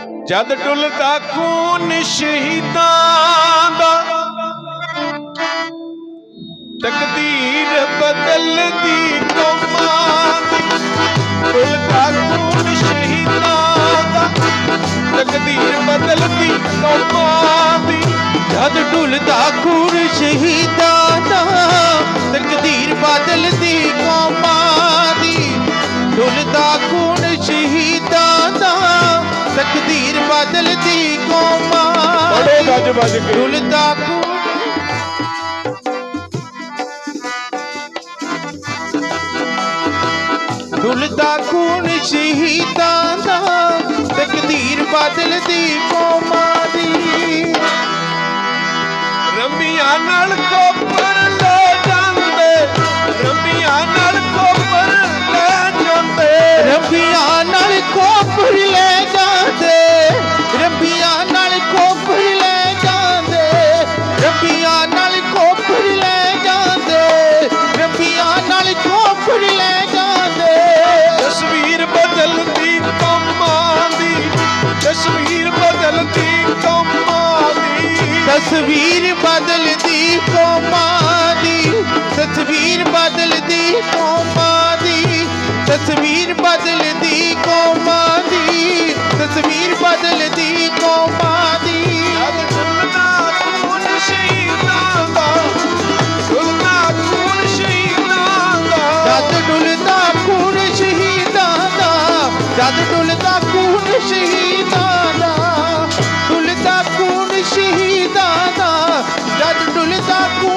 ਜਦ ਡੁੱਲਦਾ ਖੂਨ ਸ਼ਹੀਦਾਂ ਦਾ ਤਕਦੀਰ ਬਦਲਦੀ ਕੌਮਾਂ ਦੀ ਡੁੱਲਦਾ ਖੂਨ ਸ਼ਹੀਦਾਂ ਦਾ ਤਕਦੀਰ ਬਦਲਦੀ ਕੌਮਾਂ ਦੀ ਜਦ ਢੁਲਦਾ ਖੂਨ ਸ਼ਹੀਦਾਂ ਦਾ ਤਕਦੀਰ ਬਦਲਦੀ ਕੌਮਾਂ ਦੀ ਢੁਲਦਾ ਖੂਨ बज के डुलता खून शहीदा दा तकदीर बदल दी कौमा रमिया नल कोपर ले जांदे रमिया नल कोपर ले जांदे। रमिया नल कोपर ले ਤਸਵੀਰ ਬਦਲਦੀ ਕੌਮਾਂ ਦੀ ਤਸਵੀਰ ਬਦਲਦੀ ਕੌਮਾਂ ਦੀ ਤਸਵੀਰ ਬਦਲਦੀ ਕੌਮਾਂ ਦੀ ਤਸਵੀਰ ਬਦਲਦੀ ਕੌਮਾਂ ਦੀ। ਜਦ ਡੁੱਲਦਾ ਖੂਨ ਸ਼ਹੀਦਾਂ ਦਾ ਜਦ ਡੁੱਲਦਾ ਖੂਨ ਸ਼ਹੀਦਾਂ Santa